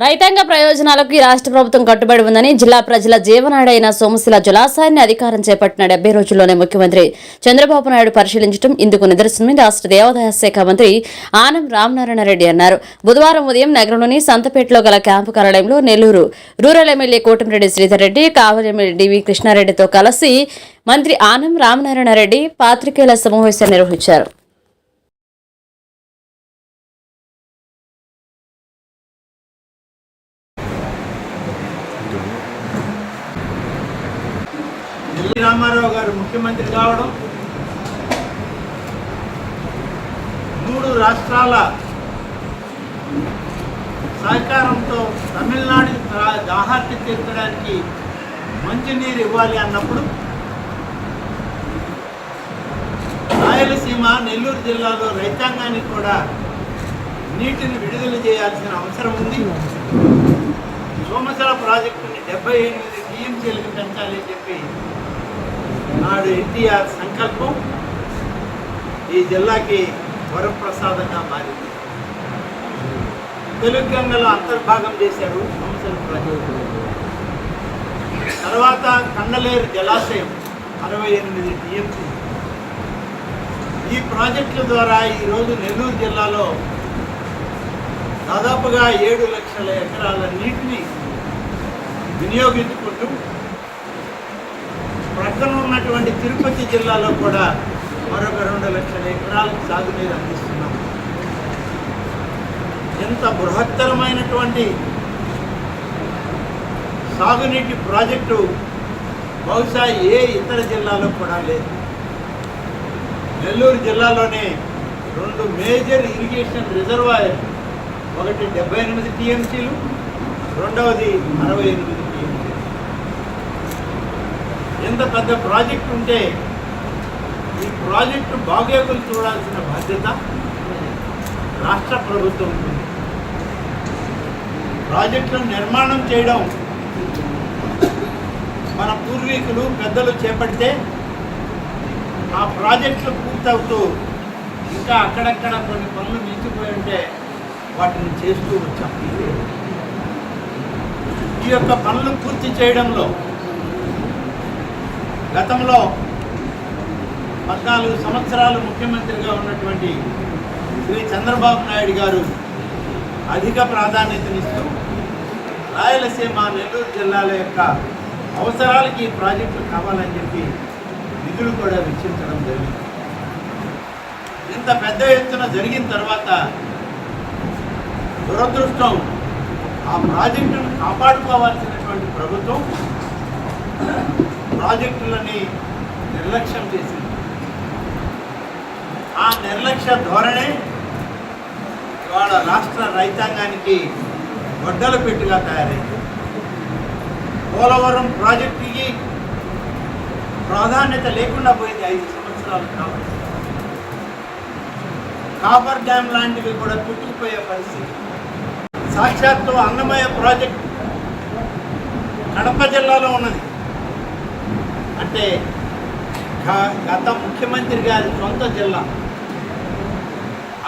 రైతాంగ ప్రయోజనాలకు ఈ రాష్ట్ర ప్రభుత్వం కట్టుబడి ఉందని జిల్లా ప్రజల జీవనాడైన సోమశిల జలాశయాన్ని అధికారం చేపట్టిన డెబ్బై రోజుల్లోనే ముఖ్యమంత్రి చంద్రబాబు నాయుడు పరిశీలించడం ఇందుకు నిదర్శనమని రాష్ట్ర దేవాదాయ శాఖ మంత్రి ఆనం రామనారాయణ రెడ్డి అన్నారు. బుధవారం ఉదయం నగరంలోని సంతపేటలో గల క్యాంపు కార్యాలయంలో Nellore rural MLA Kotamreddy Sridhar Reddy Kavali MLA DV కృష్ణారెడ్డితో కలిసి మంత్రి ఆనం రామనారాయణ రెడ్డి పాత్రికేయుల సమావేశం నిర్వహించారు. రామారావు గారు ముఖ్యమంత్రి కావడం మూడు రాష్ట్రాల సహకారంతో తమిళనాడు దాహార్తి తీర్చడానికి మంచినీరు ఇవ్వాలి అన్నప్పుడు రాయలసీమ నెల్లూరు జిల్లాలో రైతాంగానికి కూడా నీటిని విడుదల చేయాల్సిన అవసరం ఉంది. సోమసల ప్రాజెక్టుని డెబ్బై ఎనిమిది టీఎంసీలకు పెంచాలి అని చెప్పి నాడు ఎన్టీఆర్ సంకల్పం ఈ జిల్లాకి వరప్రసాదంగా మారింది. తెలుగు గంగలో అంతర్భాగం చేశారు సోమశల ప్రాజెక్టు తర్వాత కండలేరు జలాశయం అరవై ఎనిమిది టీఎంసీ. ఈ ప్రాజెక్టుల ద్వారా ఈరోజు నెల్లూరు జిల్లాలో దాదాపుగా ఏడు లక్షల ఎకరాల నీటిని వినియోగించుకుంటూ ప్రక్కన ఉన్నటువంటి తిరుపతి జిల్లాలో కూడా మరొక రెండు లక్షల ఎకరాలకు సాగునీరు అందిస్తున్నాం. ఎంత బృహత్తరమైనటువంటి సాగునీటి ప్రాజెక్టు బహుశా ఏ ఇతర జిల్లాలో కూడా లేదు. నెల్లూరు జిల్లాలోనే రెండు మేజర్ ఇరిగేషన్ రిజర్వాయర్ ఒకటి డెబ్బై ఎనిమిది టీఎంసీలు రెండవది అరవై ఎనిమిది పెద్ద పెద్ద ప్రాజెక్ట్ ఉంటే ఈ ప్రాజెక్టు బాగోగులు చూడాల్సిన బాధ్యత రాష్ట్ర ప్రభుత్వం ఉంటుంది ప్రాజెక్టులను నిర్మాణం చేయడం మన పూర్వీకులు పెద్దలు చేపడితే ఆ ప్రాజెక్టులు పూర్తవుతూ ఇంకా అక్కడక్కడ కొన్ని పనులు మించిపోయి ఉంటే వాటిని చేస్తూ వచ్చాం. ఈ యొక్క పనులు పూర్తి చేయడంలో గతంలో పద్నాలుగు సంవత్సరాలు ముఖ్యమంత్రిగా ఉన్నటువంటి శ్రీ చంద్రబాబు నాయుడు గారు అధిక ప్రాధాన్యతనిస్తూ రాయలసీమ నెల్లూరు జిల్లాల యొక్క అవసరాలకి ఈ ప్రాజెక్టులు కావాలని చెప్పి నిధులు కూడా వెచ్చించడం జరిగింది. ఇంత పెద్ద ఎత్తున జరిగిన తర్వాత దురదృష్టం ఆ ప్రాజెక్టును కాపాడుకోవాల్సినటువంటి ప్రభుత్వం ప్రాజెక్టులని నిర్లక్ష్యం చేసింది. ఆ నిర్లక్ష్య ధోరణే ఇవాళ రాష్ట్ర రైతాంగానికి గొడ్డల పెట్టుగా తయారైంది. పోలవరం ప్రాజెక్టుకి ప్రాధాన్యత లేకుండా పోయింది ఐదు సంవత్సరాలు కాబట్టి. కాపర్ డ్యామ్ లాంటివి కూడా పుట్టుకుపోయే పరిస్థితి. సాక్షాత్తు అన్నమయ్య ప్రాజెక్ట్ కడప జిల్లాలో ఉన్నది. అంటే గత ముఖ్యమంత్రి గారి సొంత జిల్లా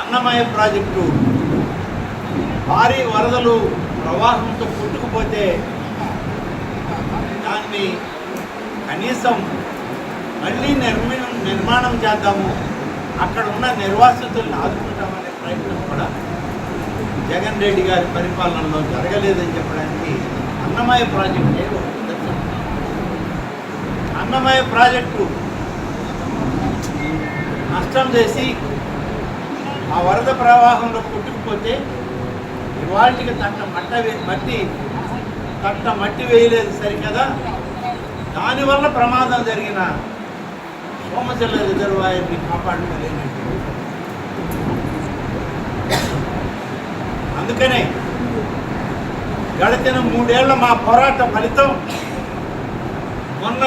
అన్నమయ ప్రాజెక్టు. భారీ వరదలు ప్రవాహంతో కొట్టుకుపోతే దాన్ని కనీసం మళ్ళీ నిర్మి నిర్మాణం చేద్దాము. అక్కడ ఉన్న నిర్వాసితులను ఆదుకుంటామనే ప్రయత్నం కూడా జగన్ రెడ్డి గారి పరిపాలనలో జరగలేదని చెప్పడానికి అన్నమయ ప్రాజెక్టే అన్నమయ ప్రాజెక్టు నష్టం చేసి ఆ వరద ప్రవాహంలో కొట్టుకుపోతే ఇవాళకి తట్ట మట్ట వే- మట్టి తట్ట మట్టి వేయలేదు సరికదా? దానివల్ల ప్రమాదం జరిగిన సోమచల్ల రిజర్వాయర్ని కాపాడుకోలేనట్టు అందుకనే గడిచిన మూడేళ్ళ మా పోరాట ఫలితం మొన్న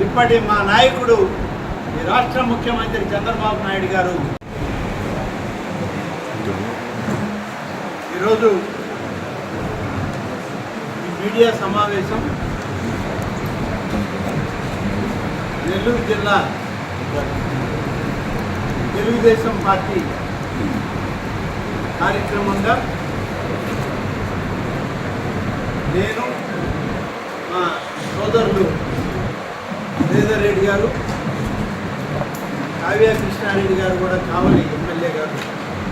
ఇప్పటి మా నాయకుడు ఈ రాష్ట్ర ముఖ్యమంత్రి చంద్రబాబు నాయుడు గారు. ఈరోజు ఈ మీడియా సమావేశం నెల్లూరు జిల్లా తెలుగుదేశం పార్టీ కార్యక్రమంగా నేను మా సోదరులు శ్రీధర్ రెడ్డి గారు కావ్య కృష్ణారెడ్డి గారు కూడా కావలి ఎమ్మెల్యే గారు.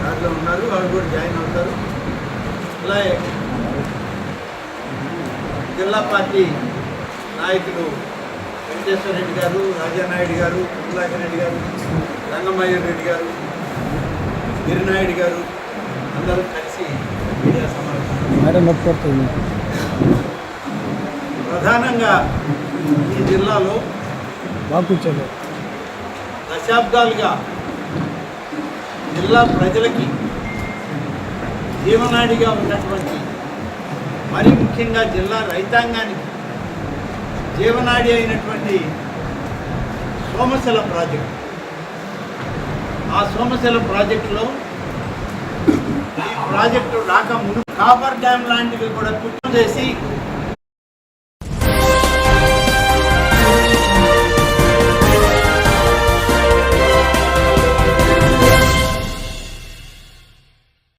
దాంట్లో ఉన్నారు వాళ్ళు కూడా జాయిన్ అవుతారు. అలాగే జిల్లా పార్టీ నాయకులు వెంకటేశ్వర రెడ్డి గారు రాజానాయుడు గారు కమలాకర్ రెడ్డి గారు రంగమయ్య రెడ్డి గారు గిరినాయుడు గారు అందరూ కలిసి మీడియా సమావేశం. ప్రధానంగా ఈ జిల్లాలో బాగా దశాబ్దాలుగా జిల్లా ప్రజలకి జీవనాడిగా ఉన్నటువంటి మరి ముఖ్యంగా జిల్లా రైతాంగానికి జీవనాడి అయినటువంటి సోమశిల ప్రాజెక్టు. ఆ సోమశిల ప్రాజెక్టులో ఈ ప్రాజెక్టు రాక ముందు కాపర్ డ్యామ్ లాంటివి కూడా కుట్టు చేసి